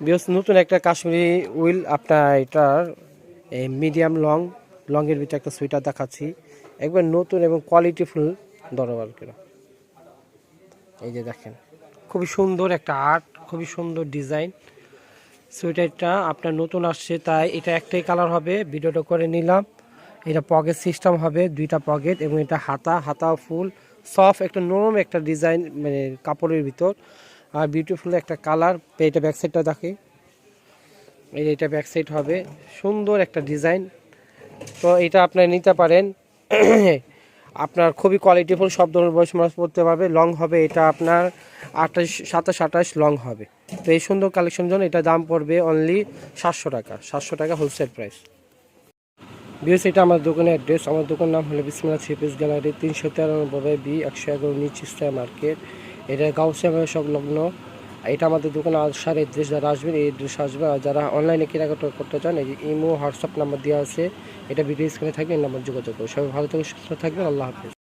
নতুন একটা কাশ্মীরি উইল আপনার এটার মিডিয়াম লং লংয়ের ভিতরে একটা সুইটার দেখাচ্ছি। একবার নতুন এবং কোয়ালিটিফুল দরবার কেন এই যে দেখেন, খুবই সুন্দর একটা আর্ট খুবই সুন্দর ডিজাইন সোয়েটারটা আপনার নতুন আসছে, তাই এটা একটাই কালার হবে। ভিডিওটা করে নিলাম। এটা পকেট সিস্টেম হবে, দুইটা পকেট এবং এটা হাতা হাতা ফুল সফট একটা নরম একটা ডিজাইন মানে কাপড়ের ভিতর। আর বিউটিফুল একটা কালার এটা ব্যাক সাইডটা দেখে। এটা ব্যাক সাইড হবে, সুন্দর একটা ডিজাইন তো এটা আপনার নিতে পারেন। আপনার খুবই কোয়ালিটিফুল সব ধরনের বয়স মানুষ পড়তে পারবে। লং হবে এটা আপনার আঠাশ, সাতাশ, আঠাশ লং হবে। তো এই সুন্দর কালেকশন জন্য এটা দাম পড়বে অনলি সাতশো টাকা সাতশো টাকা হোলসেল প্রাইস বিএস, এটা আমার দোকানের অ্যাড্রেস। আমার দোকান নাম হলো বিসমিল্লা সিপিস গ্যালারি, তিনশো তেরানব্বই বি, একশো এগারো নিচ স্টার মার্কেট। এটা গাউসিয়া সংলগ্ন। এটা আমাদের দোকানে আসার এড্রেস যারা আসবেন এই এড্রেস আসবেন আর যারা অনলাইনে কেনাকাটা করতে চান, এই যে ইমো, হোয়াটসঅ্যাপ নাম্বার দেওয়া আছে, এটা ভিডিও স্ক্রিনে থাকবে, এই নাম্বার যোগাযোগ করুন। সবাই ভালো থেকে সুস্থ থাকবেন, আল্লাহ হাফিজ।